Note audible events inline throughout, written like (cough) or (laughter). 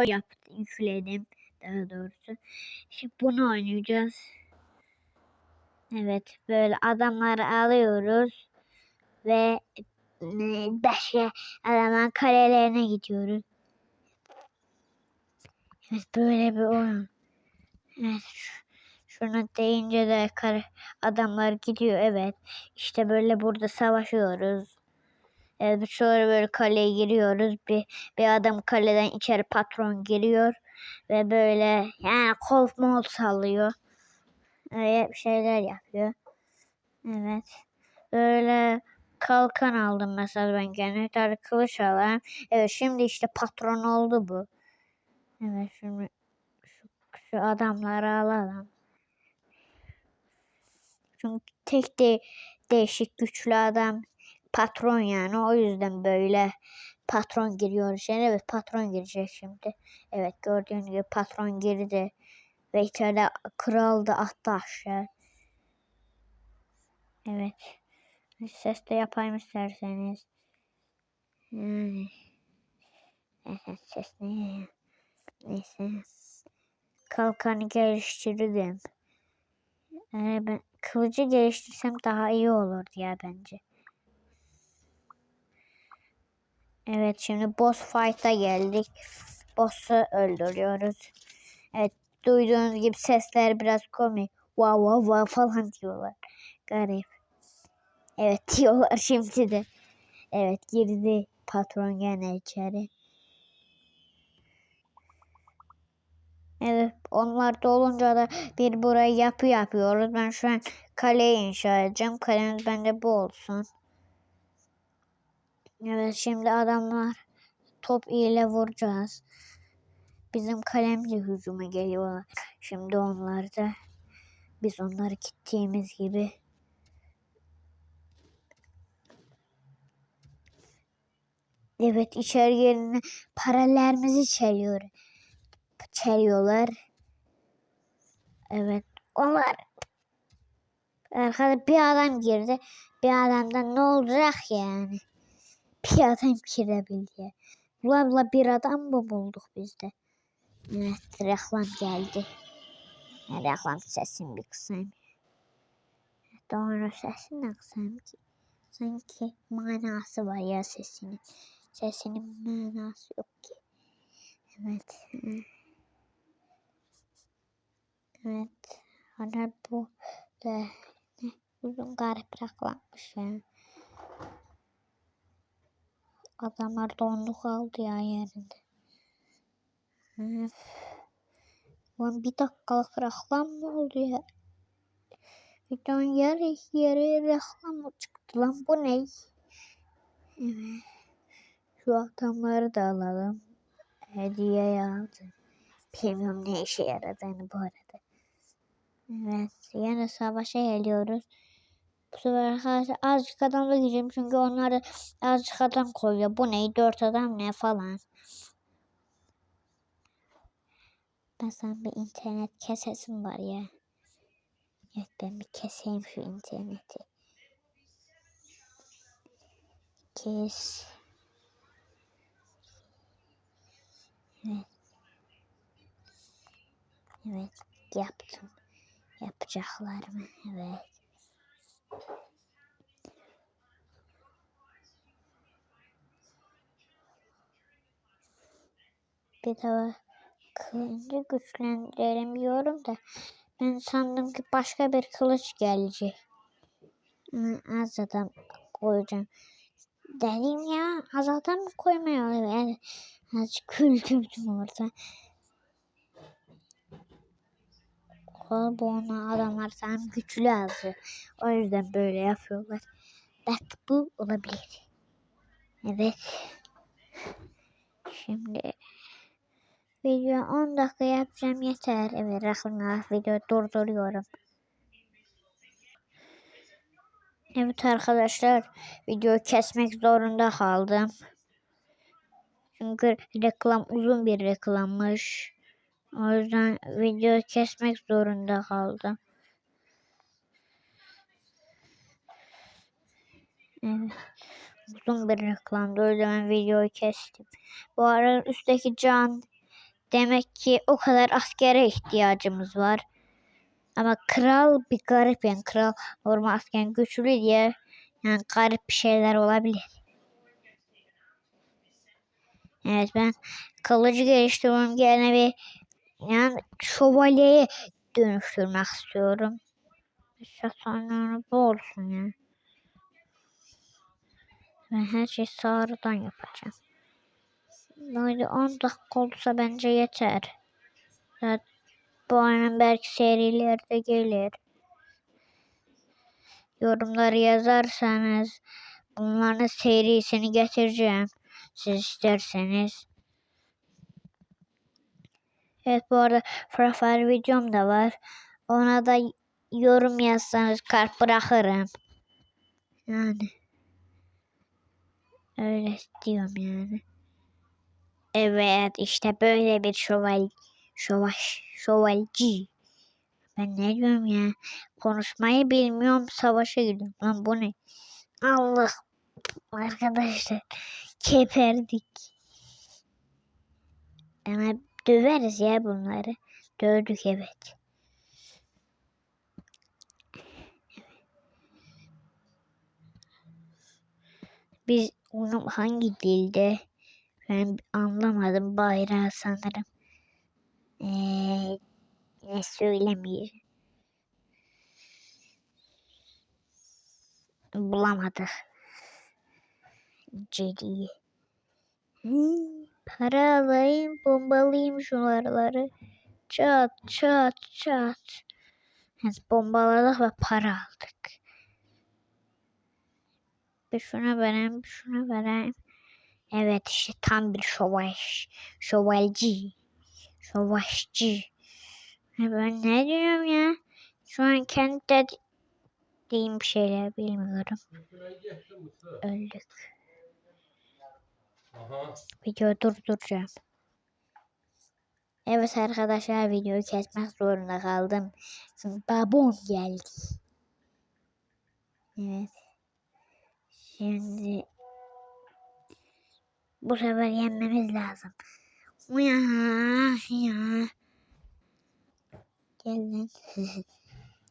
yaptım, yükledim daha doğrusu. Şimdi bunu oynayacağız. Evet böyle adamları alıyoruz ve e, başka adamın kalelerine gidiyoruz. Evet böyle bir oyun. Evet şu- şunu deyince de adamlar gidiyor evet. İşte böyle burada savaşıyoruz. Evet sonra böyle kaleye giriyoruz. Bir, bir adam kaleden içeri patron giriyor. Ve böyle yani kol mol sallıyor. Öyle şeyler yapıyor. Evet. Böyle kalkan aldım mesela ben kendime. Tabii kılıç alayım. Evet şimdi işte patron oldu bu. Evet şimdi şu, şu adamları alalım. Çünkü tek de değişik güçlü adam patron yani. O yüzden böyle patron giriyor içeri. Evet patron girecek şimdi. Evet gördüğünüz gibi patron girdi. Ve içeride kral da attı aşağı. Evet. Ses de yapayım isterseniz. Yani. Evet ses ne? Neyse. Kalkanı geliştirdim. Yani ben kılıcı geliştirsem daha iyi olurdu ya bence. Evet şimdi boss fight'a geldik. Boss'u öldürüyoruz. Evet duyduğunuz gibi sesler biraz komik. Wow wow wow falan diyorlar. Garip. Evet (laughs) diyorlar şimdi de. Evet girdi patron gene içeri. Evet onlar da olunca da bir buraya yapı yapıyoruz. Ben şu an kaleyi inşa edeceğim. Kalemiz bende bu olsun. Evet şimdi adamlar top ile vuracağız. Bizim kalemle hücuma geliyorlar. Şimdi onlar da biz onları gittiğimiz gibi Evet içeri yerine paralellerimizi çeliyor. Çeliyorlar. Evet. Onlar Arkada bir adam girdi. Bir adamdan ne olacak yani? Bir adam girebildi. Bula bula bir adam mı bulduk biz de? Evet reklam geldi. Reklam sesini bir kısayım. Doğru sesini de kısayım ki. Sanki manası var ya sesinin. Sesinin manası yok ki. Evet. Evet. Hani bu de ne uzun garip reklammış. Adamlar dondu kaldı ya yerinde. Öf. Lan bir dakikalık reklam mı oldu ya? Videonun yarı yarı reklam mı çıktı lan bu ne? Şu adamları da alalım. Hediye aldım. Bilmiyorum ne işe yaradığını bu arada. Evet. Yine savaşa geliyoruz. Bu sefer arkadaşlar azıcık adamla gireceğim. Çünkü onlar da azıcık adam koyuyor. Bu ne? Dört adam ne falan. Mesela bir internet kesesim var ya. Evet ben bir keseyim şu interneti. Kes. Evet. Evet yaptım. Yapacaklarımı evet. Bir daha kılıcı güçlendirelim diyorum da ben sandım ki başka bir kılıç gelecek. Az adam koyacağım. Dedim ya az adam koymayalım? Yani azıcık güldürdüm orada. Kol boğuna adamlar tam güçlü azı. O yüzden böyle yapıyorlar. Belki bu olabilir. Evet. Şimdi video 10 dakika yapacağım yeter. Evet rakımlar video durduruyorum. Evet arkadaşlar video kesmek zorunda kaldım. Çünkü reklam uzun bir reklammış. O yüzden video kesmek zorunda kaldım. Evet. Uzun bir reklamdı. O yüzden videoyu kestim. Bu arada üstteki can Demek ki o kadar askere ihtiyacımız var. Ama kral bir garip yani kral normal asker güçlü diye yani garip bir şeyler olabilir. Evet ben kılıcı geliştirmem yerine bir yani şövalyeye dönüştürmek istiyorum. Şasanları bu olsun ya. Ben her şeyi sağırdan yapacağım. Böyle 10 dakika olsa bence yeter. Zaten bu aynen belki serilerde gelir. Yorumları yazarsanız bunların serisini getireceğim. Siz isterseniz. Evet bu arada profil videom da var. Ona da yorum yazsanız kalp bırakırım. Yani. Öyle diyorum yani. Evet işte böyle bir şöval şövaş şövalci. Ben ne diyorum ya? Konuşmayı bilmiyorum savaşa gidiyorum. Lan bu ne? Allah arkadaşlar keperdik. Ama döveriz ya bunları. Dövdük evet. Biz onu hangi dilde ben anlamadım bayrağı sanırım. Ee, ne söylemeyeyim. Bulamadık. Cedi'yi. Para alayım, bombalayayım şu araları. Çat çat çat. Evet, bombaladık ve para aldık. Bir şuna vereyim, bir şuna vereyim. Evet işte tam bir şövaş. Şövalci. Şövaşçı. Ya Ben ne diyorum ya? Şu an kendi dediğim bir şeyler bilmiyorum. Öldük. Aha. Videoyu durduracağım. Evet arkadaşlar videoyu kesmek zorunda kaldım. Çünkü babam geldi. Evet. Şimdi bu sefer yenmemiz lazım. Ya. Gel lan. (laughs)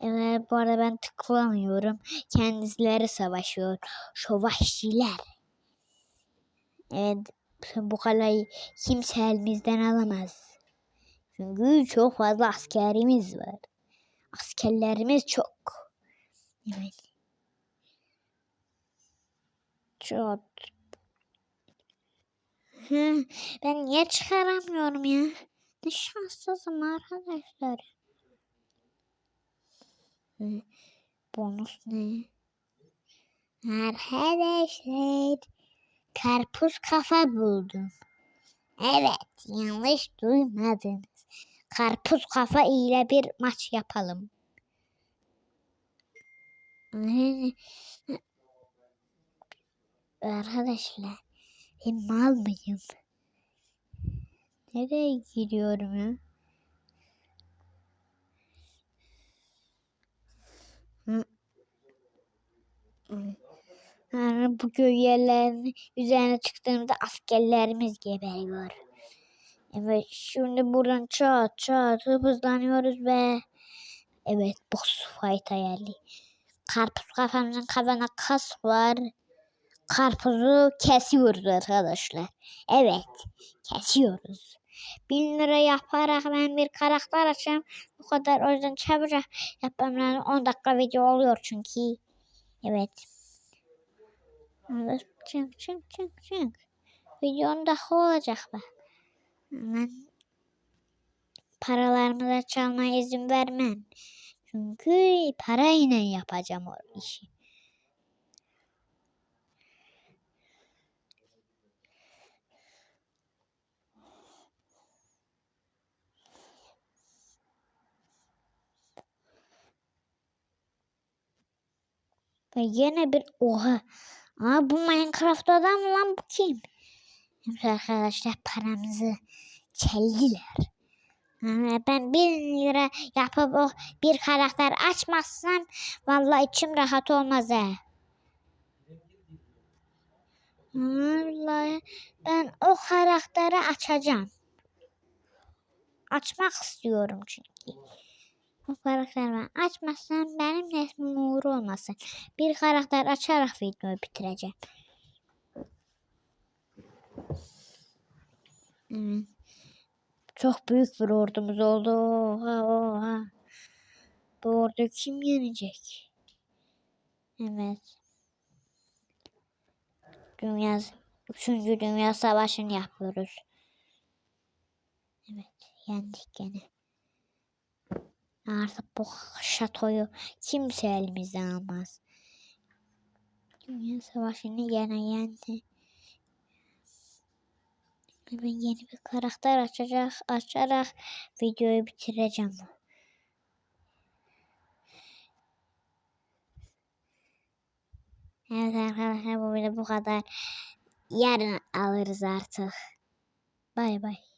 evet bu arada ben tıklamıyorum. Kendisileri savaşıyor. Şövaşçiler. Evet bu kalayı kimse elimizden alamaz. Çünkü çok fazla askerimiz var. Askerlerimiz çok. Evet. Çok. Ben niye çıkaramıyorum ya? Ne şanssızım arkadaşlar. Bonus ne? Arkadaşlar karpuz kafa buldum. Evet yanlış duymadınız. Karpuz kafa ile bir maç yapalım. Arkadaşlar ben mal mıyım? Nereye gidiyorum ya? Yani bu köy yerlerinin üzerine çıktığımda askerlerimiz geberiyor. Evet şimdi buradan çat çat hızlanıyoruz ve evet boss fight hayali. Karpuz kafamızın kafana kas var. Karpuzu kesiyoruz arkadaşlar. Evet kesiyoruz. Bin lira yaparak ben bir karakter açacağım. Bu kadar o yüzden çabucak yapmam lazım. 10 dakika video oluyor çünkü. Evet. Çık çık çık çık. Videonun daha olacak bak. Ben paralarımı da çalmaya izin vermem. Çünkü parayla yapacağım o işi. Ve yine bir oha. Aa bu Minecraft adam lan bu kim? Evet arkadaşlar paramızı çeldiler. Ben bir lira yapıp o bir karakter açmazsam vallahi içim rahat olmaz ha. Vallahi ben o karakteri açacağım. açmak istiyorum çünkü. Bu karakter ben açmazsam benim resmim uğru olmasın. Bir karakter açarak videoyu bitireceğim. Evet. Çok büyük bir ordumuz oldu. Oha oha. Bu ordu kim yenecek? Evet. Dünya, üçüncü Dünya Savaşı'nı yapıyoruz. Evet, yendik gene. Artık bu şatoyu kimse elimizden almaz. Dünya Savaşı'nı gene yendi. Ben yeni bir karakter açacak, açarak videoyu bitireceğim. Evet arkadaşlar bu video bu kadar. Yarın alırız artık. Bay bay.